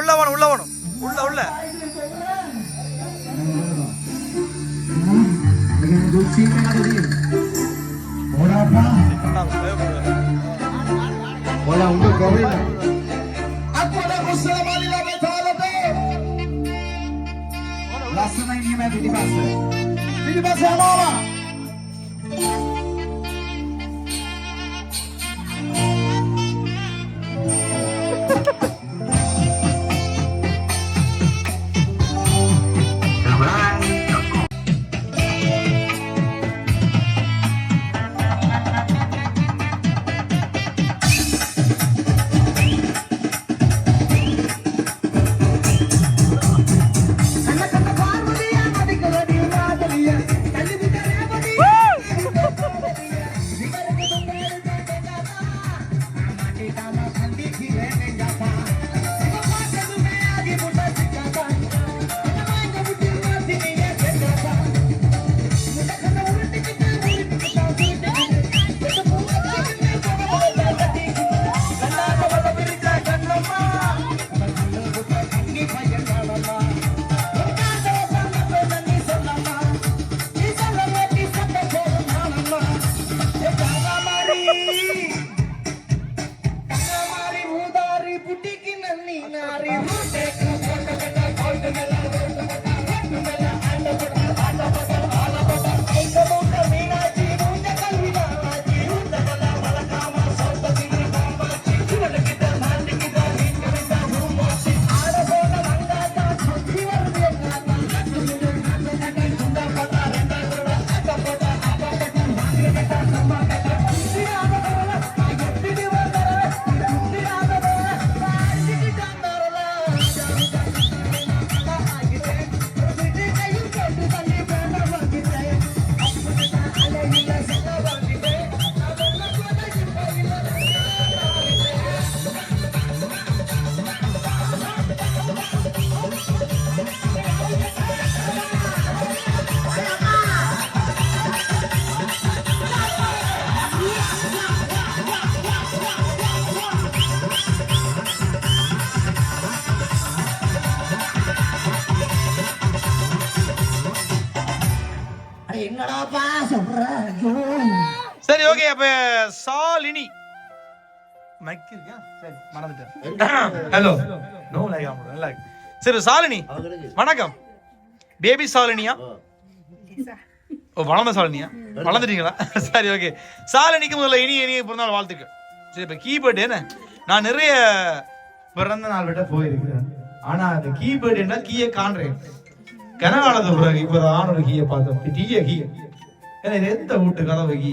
உள்ள வேணும் உள்ள வேணும் உள்ள உள்ள. Vidi Bassa, nuova! என்னடாப்பா சொல்ற சரி ஓகே அப்ப சாலினி. மைக் இருக்கா சரி மறந்துட்டேன். ஹலோ நோ லைக் சரி சாலினி வணக்கம். பேபி சாலினியா? ஓ வளர்ந்த சாலினியா? வளர்ந்துட்டீங்களா? சரி ஓகே சாலினிக்கு முதல்ல இனி இனிய பிறந்தநாள் வாழ்த்துக்கள். சரி இப்ப கீபோர்டு என்ன? நான் நிறைய பிறந்த நாள் விட போயிருக்கிறேன். ஆனா அந்த கீபேர்டு என்ன கீயை காண்றேன். கனகாலத்து பிறகு இப்ப ஆணோட கீயை பார்த்தோம் டீய கீ. ஏன்னா இது எந்த வீட்டு கதவு கீ?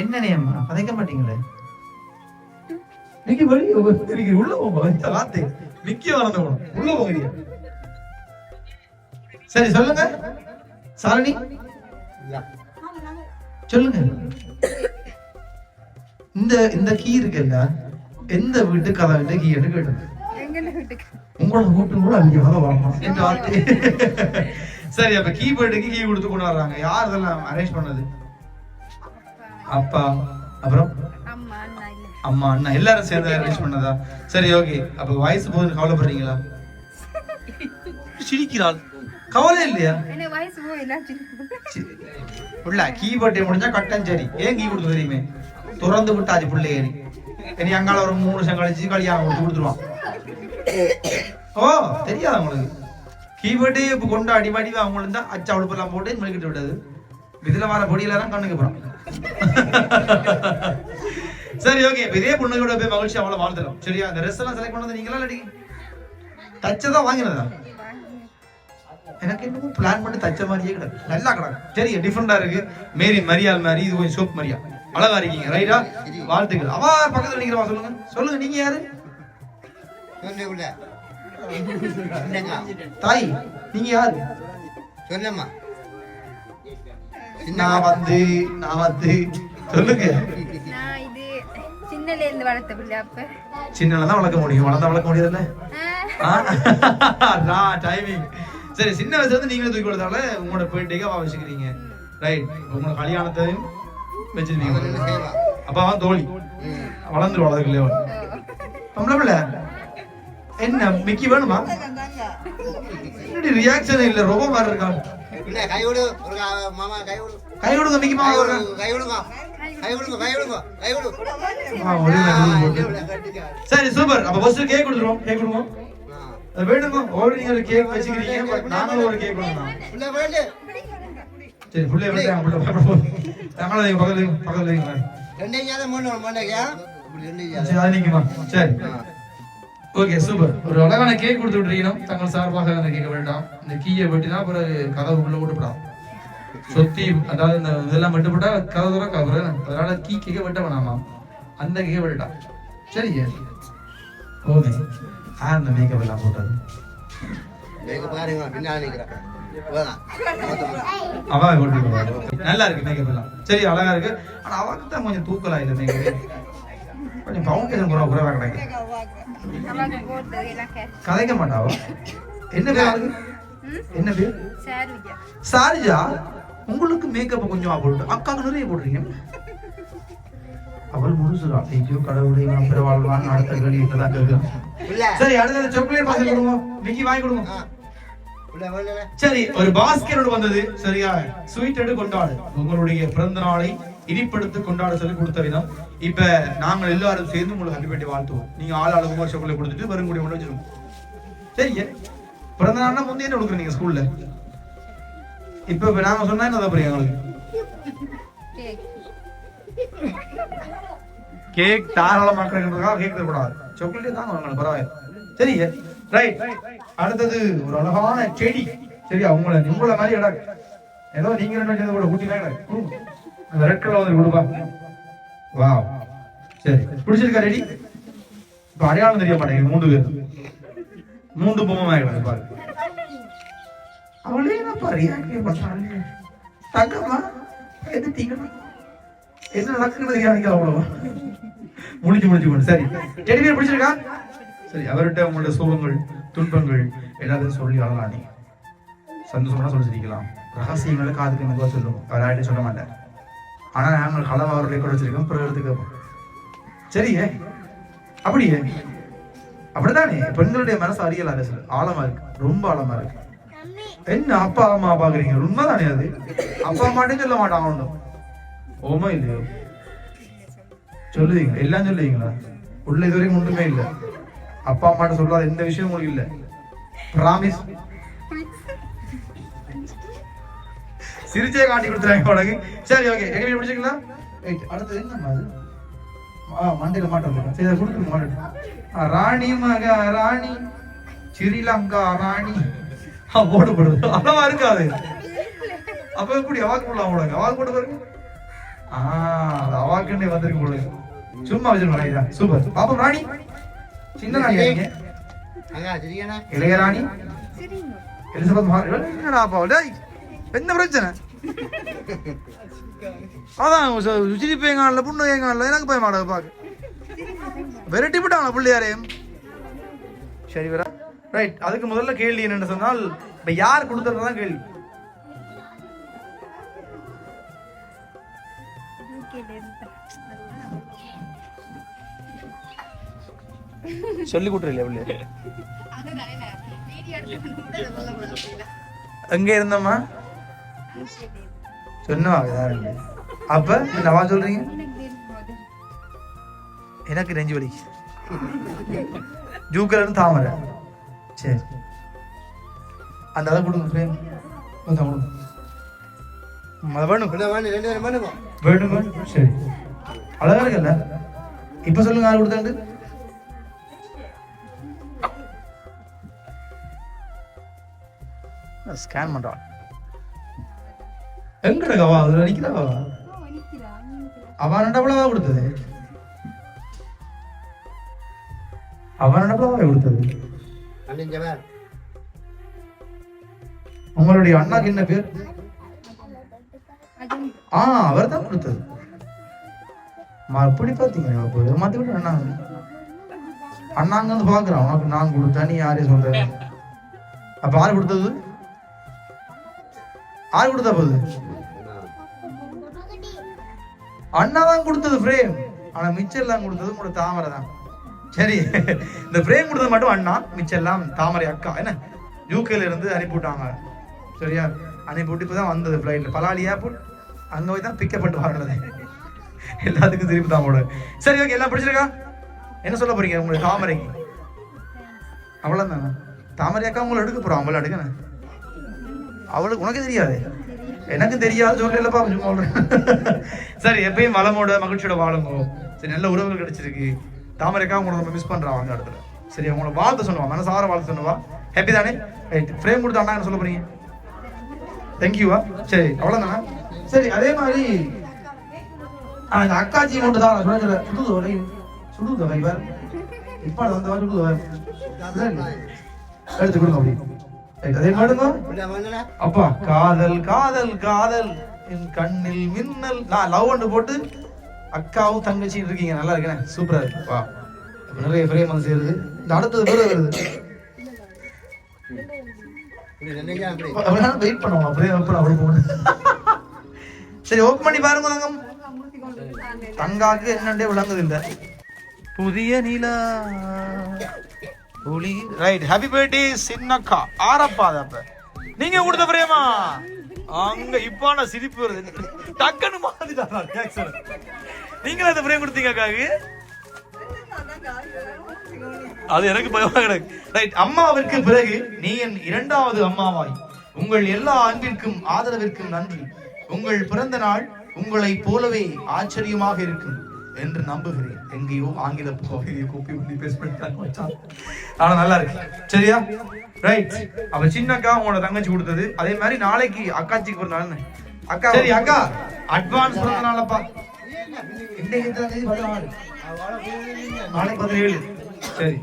என்னனே அம்மா பதைக்க மாட்டீங்களே? நீங்க வெளியே இருக்கிற உள்ள போங்க இந்த வார்த்தை. மிக்கிய வளர்ந்து போகணும் உள்ள போகிறீங்க சரி சொல்லுங்க. சாரணி சொல்லுங்க. இந்த இந்த கீ இருக்குல்ல எந்த வீட்டு கதவு கீ என்று கேட்டது உங்களோட வீட்டு கூட அங்க வர என்ற வார்த்தை சரி அப்ப கீபோர்டுக்கு கீ கொடுத்து கொண்டு வர்றாங்க. யார் இதெல்லாம் அரேஞ்ச் பண்ணது? அப்பா. அப்புறம்? அம்மா அண்ணா எல்லாரும் சேர்ந்து அரேஞ்ச் பண்ணதா? சரி ஓகே அப்ப வயசு போகுது கவலைப்படுறீங்களா? சிரிக்கிறாள். கவலை இல்லையா? புள்ள கீபோர்டே முடிஞ்சா கட்டம் சரி. ஏன் கீ கொடுத்து தெரியுமே? துறந்து விட்டாச்சு பிள்ளையே இனி அங்கால ஒரு மூணு வருஷம் கழிச்சு கல்யாணம் கொடுத்து கொடுத்துருவான் ஓ தெரியாதா அவங்களுக்கு கீபோர்டு இப்ப கொண்டு அடிபடி அவங்களுக்கு தான் அச்சா உடுப்பெல்லாம் போட்டு மெழுகிட்டு விட்டது இதுல வர பொடியில தான் கண்ணுக்கு போறோம் சரி ஓகே இப்ப இதே கூட போய் மகிழ்ச்சி அவளை வாழ்த்துறோம் சரியா அந்த ட்ரெஸ் எல்லாம் செலக்ட் பண்ணது நீங்களா இல்லாட்டி தச்சதான் வாங்கினதா எனக்கு இன்னும் பிளான் பண்ணி தச்ச மாதிரியே கிடக்கு நல்லா கிடக்கு சரி டிஃப்ரெண்டா இருக்கு மேரி மரியாள் மாதிரி இது கொஞ்சம் சோப் மரியா அழகா இருக்கீங்க ரைட்டா வாழ்த்துக்கள். அவ பக்கத்துல நிக்கிறவா சொல்லுங்க. சொல்லுங்க நீங்க யாரு? தாய் நீங்க யாரு? சொல்லம்மா நான் வந்து நான் வந்து சொல்லுங்க. சின்னல இருந்து வளர்த்த பிள்ளை அப்ப. சின்னல தான் வளர்க்க முடியும். வளர்ந்தா வளர்க்க முடியாதுல்ல? நான் டைமிங் சரி சின்ன வயசுல இருந்து நீங்களே தூக்கி கொடுத்தால உங்களோட பேட்டிக்கு அவ வச்சுக்கிறீங்க. ரைட் உங்களோட கல்யாணத்தையும் வச்சிருக்கீங்க அவன் என்ன செய்வான் அப்ப அவன் தோழி. வளர்ந்து வளர்க்கலையே பொம்பளை பிள்ளை என்ன மிக்கி வேணுமா ரியாக்ஷன் இல்ல ரொம்ப மாதிரி இருக்கான் இல்ல கை விடு ஒரு மாமா கை விடு கை கொடுங்க மிக்கி மாமா விடு வருங்க. கை விடுங்க கை விடுங்க கை விடுங்க கை விடு ஆ, ஒழுங்கா ஆ, கொடுங்க, இங்கே போட்டு. விடு, கட்டிக்க. சரி சூப்பர் அப்ப ஃபர்ஸ்ட் கேக் கொடுத்துருவோம் கேக் கொடுங்க வேணுங்க நீங்க ஒரு கேக் வச்சுக்கிறீங்க நாங்களும் ஒரு கேக். சரி புள்ள பயப்பட போகுது தங்கள நீங்க பக்கத்துல பக்கத்துல வைங்க. ரெண்டையும் சேர்த்து மூணு சேர்த்து. சரி அது நீங்கம்மா சரி. Okay super. ஒரு அழகான கேக் கொடுத்து விட்டுருக்கணும். தங்கள் சார்பாக அந்த கேட்க வேண்டாம் இந்த கீயை வெட்டினா அப்புறம் கதவு உள்ள விட்டுப்படாம் சொத்தி அதாவது இந்த இதெல்லாம் வெட்டுப்பட்டா கதவு தூரம் கவரு அதனால கீ கேக்க வெட்ட வேணாமா அந்த கேக்க வெட்டாம் சரிங்க ஓகே. ஆ அந்த மேக்கப் எல்லாம் போட்டது. பாருங்க பின்னாடி நிக்கிறேன். அவா போட்டு நல்லா இருக்கு மேக்கப் எல்லாம் சரி அழகா இருக்கு ஆனா அவக்கு தான் கொஞ்சம் தூக்கலா இல்ல மேக்கப் கொஞ்சம் ஃபவுண்டேஷன் குறை குறைவா கிடைக்கும் கதைக்க மாட்டாவா என்ன பேர் அவளுக்கு? என்ன பேர் சாரிஜா உங்களுக்கு மேக்கப் கொஞ்சம் போட்டு அக்காவுக்கு நிறைய போடுறீங்க அவள் முடிச்சுடா ஐயோ கடவுளை நான் பிற வாழ்வான் அடுத்த கேள்வி இப்பதான் கேட்கிறேன் சரி அடுத்தது சாக்லேட் பாக்கெட் கொடுங்க மிக்கி வாங்கி கொடுங்க சரி ஒரு பாஸ்கெட் வந்தது. சரியா? ஸ்வீட் எடு கொண்டாடு. உங்களுடைய பிறந்த நாளை இனிப்படுத்து கொண்டாட சொல்லி கொடுத்த விதம். இப்ப நாங்கள் எல்லாரும் சேர்ந்து உங்களுக்கு ஹாப்பி பர்த்டே வாழ்த்துவோம். நீங்க ஆள் ஒரு சாக்லேட் கொடுத்துட்டு வரும் கூடிய கொண்டு வச்சிருக்கோம் சரிங்க பிறந்த நாள்னா முந்தைய என்ன கொடுக்குறீங்க ஸ்கூல்ல இப்ப இப்ப நாங்க சொன்னா என்ன தப்பு எங்களுக்கு? கேக். கேக் தாராளமா கிடைக்கிறதுக்காக கேக் தரக்கூடாது. சாக்லேட் தாங்க பரவாயில்ல. சரிங்க ரைட் அடுத்தது ஒரு அழகான செடி. சரி உங்களை உங்களை மாதிரி இடம். ஏதோ நீங்க ரெண்டு சேர்ந்து கூட ஊட்டினா அந்த ரெட் கலர் வந்து கொடுப்பா. வா சரி. பிடிச்சிருக்கா ரெடி இப்ப அடையாளம் தெரிய மாட்டேங்குது மூன்று பேர். மூன்று பொம்மை ஆகிடும் பாரு. அவளே என்னப்பா ரியாக்ட் பண்றாங்க தங்கம்மா எதிர்த்தீங்கன்னா என்ன நடக்குறது எனக்கு அவ்வளவா முடிஞ்சு முடிஞ்சு சரி. டெடி பேர் பிடிச்சிருக்கா? சரி அவர்கிட்ட உங்களுடைய சோகங்கள் துன்பங்கள் எல்லாத்தையும் சொல்லி அழலாம் நீ சந்தோஷமா சொல்லி சிரிக்கலாம் ரகசியங்களை காதுக்கு மெதுவாக சொல்லுவோம் அவர் ஆகிட்டு சொல்ல மாட்டார். ஆனா நாங்கள் களம் அவர்களை கூட வச்சிருக்கோம் பிறகு எடுத்து சரியே? அப்படியே? அப்படித்தானே? பெண்களுடைய மனசு அறியல அரசு ஆழமா இருக்கு. ரொம்ப ஆழமா இருக்கு. என்ன அப்பா அம்மா பாக்குறீங்க உண்மைதானே அது? அப்பா அம்மாட்டையும் சொல்ல மாட்டான் ஒன்றும் ஓமா இல்லையோ? சொல்லுவீங்க எல்லாம் சொல்லுவீங்களா? உள்ள இதுவரைக்கும் ஒன்றுமே இல்லை. அப்பா அம்மாட்ட சொல்லாத எந்த விஷயம் உங்களுக்கு இல்ல. ப்ராமிஸ் சிரிச்சே காட்டி கொடுத்துறாங்க உனக்கு. சரி ஓகே எங்க வீடு பிடிச்சிக்கலாம் ரைட் அடுத்தது என்ன அது? ஆ மண்டையில மாட்டோம் சரி கொடுத்து மாட்டோம் ராணி மக ராணி. ஸ்ரீலங்கா ராணி. போடப்படுது அளவா இருக்காது அப்ப எப்படி அவாக்கு போடலாம் உனக்கு அவாக்கு போட்டு பாருங்க. ஆஹ் அது அவாக்குன்னே வந்திருக்கு போடுங்க சும்மா வச்சிருக்கோம் சூப்பர் பாப்போம் ராணி. சின்ன ராணி நீங்க அங்க சரியாண்ணா? இளைய ராணி சரிங்க எலிசபெத் மகா என்னடா அப்பா டேய் என்ன பிரச்சனை? அதான் எங்க ஆள்ல புண்ணு எங்க ஆள்ல எனக்கு போய் மாட பாக்க வெரைட்டி போட்டாங்களா பிள்ளையாரையும்? சரி வரா. ரைட் அதுக்கு முதல்ல கேள்வி என்னன்னு சொன்னால் இப்ப யார் கொடுத்ததுதான் கேள்வி? சொல்லி கொடுத்துருல பிள்ளை எங்க இருந்தம்மா? சொன்னா அப்ப நவா சொல்றீங்க? எனக்கு நெஞ்சு வலி. இருந்து தாமரை. சரி. அந்த அதை கொடுங்க கொஞ்சம் கொடுங்க. வேணும். வேணுங்க சரி. அழகா இருக்குல்ல? இப்ப சொல்லுங்க யார் கொடுத்தாண்டு ஸ்கேன் பண்றான் எங்கட கவா அதுல நிக்கிறவா அவன் ரெண்டப்பளவா கொடுத்தது. அவன் ரெண்டப்பளவா கொடுத்தது. உங்களுடைய அண்ணாக்கு என்ன பேர்? ஆ அவர் தான் கொடுத்தது. மா, எப்படி பாத்தீங்க இப்போ மாத்தி விட்டு அண்ணா. அண்ணாங்க வந்து பாக்குறான். உனக்கு நான் கொடுத்தா நீ யாரையும் சொல்ற அப்ப யாரு கொடுத்தது? ஆறு கொடுத்தா போகுது அண்ணா தான் கொடுத்தது ஃப்ரேம் ஆனா மிச்சம் எல்லாம் கொடுத்தது உங்களோட தாமரை தான். சரி இந்த ஃப்ரேம் கொடுத்தது மட்டும் அண்ணா மிச்சம் எல்லாம் தாமரை அக்கா. என்ன? யூகேல இருந்து அனுப்பிவிட்டாங்க சரியா? அனுப்பிவிட்டு இப்போ தான் வந்தது ஃப்ளைட்டில் பலாலி ஏர்போர்ட் அங்கே போய் தான் பிக்கப் பண்ணிட்டு வரணுது எல்லாத்துக்கும் திருப்பி தான் போட சரி ஓகே எல்லாம் பிடிச்சிருக்கா? என்ன சொல்ல போறீங்க? உங்களுக்கு தாமரைக்கு. அவ்வளோதானே தாமரை அக்கா உங்களை எடுக்க போகிறோம் அவங்கள எடுக்கணும். அவளுக்கு உனக்கு தெரியாது. எனக்கு தெரியாது சொல்லலப்பா கொஞ்சம் சொல்றேன். சரி எப்பயும் வளமோட மகிழ்ச்சியோட வாழுங்க. சரி நல்ல உறவுகள் கிடைச்சிருக்கு. தாமரைக்கா உங்களை நம்ம மிஸ் பண்றா அந்த இடத்துல. சரி உங்களை வாழ்த்து சொல்லுவா மனசார வாழ்த்து சொல்லுவா. ஹாப்பி தானே? ரைட் ஃப்ரேம் கொடுத்து அண்ணா என்ன சொல்ல போறீங்க? தேங்க்யூவா சரி அவ்வளோதானா சரி அதே மாதிரி அந்த அக்காச்சி மட்டும் தான் நான் சொல்ல சுடுது வரை இப்போ அந்த எடுத்து கொடுங்க அப்படி. அதே வரல அப்பா காதல் காதல் காதல். என் கண்ணில் மின்னல். நான் லவ் ஒன்று போட்டு அக்காவும் தங்கச்சியும் இருக்கீங்க. நல்லா இருக்கேன்? சூப்பரா இருக்கு. வா. நிறைய ஃப்ரேம் வந்து சேருது. இந்த அடுத்தது பேர் வருது. வெயிட் பண்ணுவோம். அப்படியே எப்படி அப்படி போகணும் சரி ஓப்பன் பண்ணி பாருங்க தங்கம் தங்காக்கு என்னண்டே விளங்குது இல்ல புதிய நிலா. ஒளி ரைட் ஹாப்பி பர்த்டே சின்னக்கா. ஆரப்பா அப்ப. நீங்க கொடுத்த பிரேமா? அங்க இப்பான சிரிப்பு வருது. டக்குன்னு மாத்திட்டாங்க ரியாக்ஷன் நீங்களும் அந்த பிரேம் கொடுத்தீங்க அக்காவுக்கு அது எனக்கு பயமா கிடக்கு. ரைட் அம்மாவிற்கு பிறகு நீ என் இரண்டாவது அம்மாவாய். உங்கள் எல்லா அன்பிற்கும் ஆதரவிற்கும் நன்றி. உங்கள் பிறந்த நாள் உங்களைப் போலவே ஆச்சரியமாக இருக்கும். என்று நம்புகிறேன். எங்கேயோ ஆங்கில பகுதியை கூப்பி பண்ணி பேச மச்சான். ஆனா நல்லா இருக்கு. சரியா? ரைட் அவ சின்ன அக்கா உங்களோட தங்கச்சி கொடுத்தது. அதே மாதிரி நாளைக்கு அக்காச்சிக்கு பிறந்த நாள் அக்கா சரி அக்கா. அட்வான்ஸ் பிறந்த நாளப்பா. இன்னைக்கு எத்தனை தேதி? பதினாறு. நாளைக்கு பதினேழு. சரி.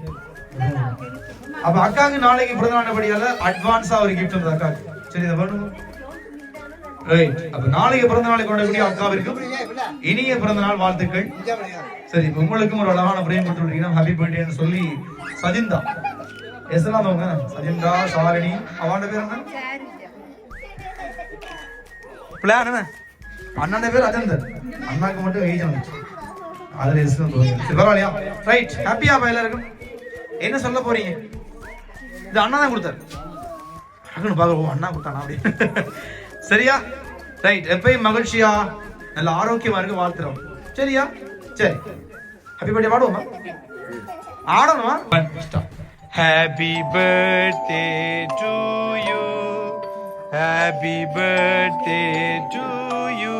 அப்ப அக்காவுக்கு நாளைக்கு பிறந்தநாள் அட்வான்ஸா ஒரு கிஃப்ட் வந்து அக்காவுக்கு. சரி இதை பண்ணுங்க அப்ப நாளைக்கு பிறந்த நாளை கொண்டாடக்கூடிய அக்காவிற்கும் இனிய பிறந்த நாள் வாழ்த்துக்கள். சரி இப்ப உங்களுக்கும் ஒரு அழகான பிரேம் கொடுத்துருக்கீங்க ஹாப்பி பர்த்டேன்னு சொல்லி சஜிந்தா. எஸ்லாம் அவங்க சஜிந்தா சாரணி அவனோட பேர் என்ன? பிளான் என்ன? அண்ணன் பேர் அஜந்தர் அண்ணாக்கு மட்டும் ஏஜ் வந்துச்சு அதுல எஸ்லாம் பரவாயில்லையா? ரைட் ஹாப்பியா எல்லாருக்கும்? என்ன சொல்ல போறீங்க? இது அண்ணா தான் கொடுத்தாரு. டக்குன்னு பார்க்க அண்ணா கொடுத்தானா அப்படி? சரியா? ரைட் எப்பயும் மகிழ்ச்சியா? நல்ல ஆரோக்கியமா இருக்க வாழ்த்துறோம். சரியா? சரி. ஹாப்பி பர்த்டே பாடுவோமா ஆடணுமா? Happy birthday to you happy birthday to you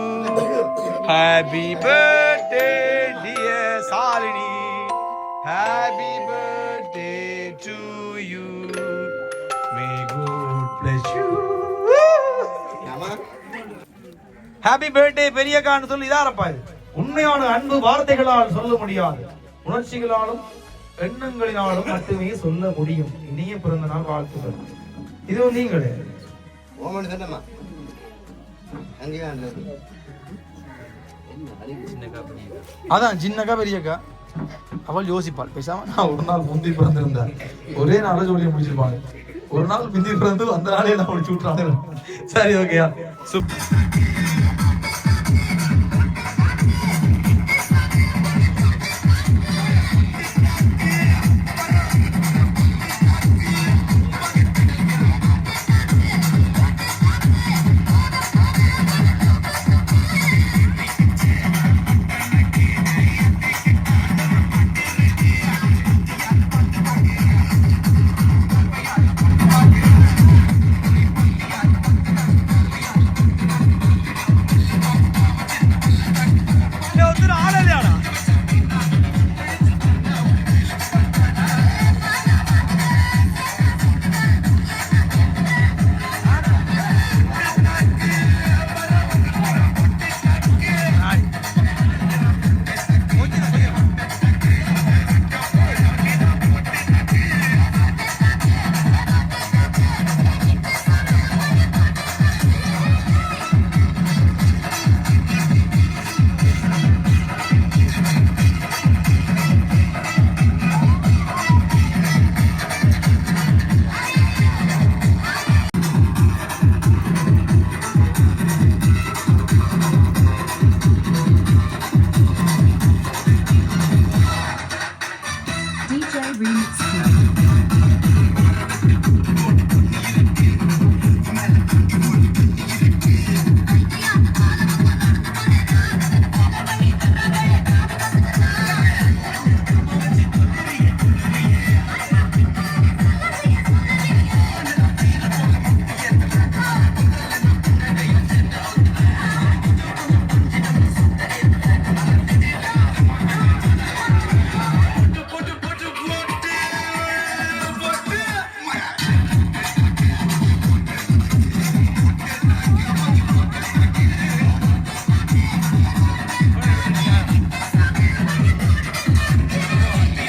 happy birthday dear Shalini happy happy birthday பெரியக்கான்னு சொல்லி இதாரப்பா இது உண்மையான அன்பு வார்த்தைகளால் சொல்ல முடியாது. உணர்ச்சிகளாலும் எண்ணங்களினாலும் மட்டுமே சொல்ல முடியும். இனிய பிறந்த நாள் வாழ்த்துக்கள். இதுவும் நீங்களே. அதான் சின்னக்கா பெரியக்கா. அவள் யோசிப்பாள். பேசாம நான் ஒரு நாள் முந்தி பிறந்திருந்தேன். ஒரே நாள ஜோலியை முடிச்சிருப்பாங்க. ஒரு நாள் பிந்தி பிறந்து அந்த நாளே நான் முடிச்சு விட்டுறாங்க சரி ஓகேயா சூப்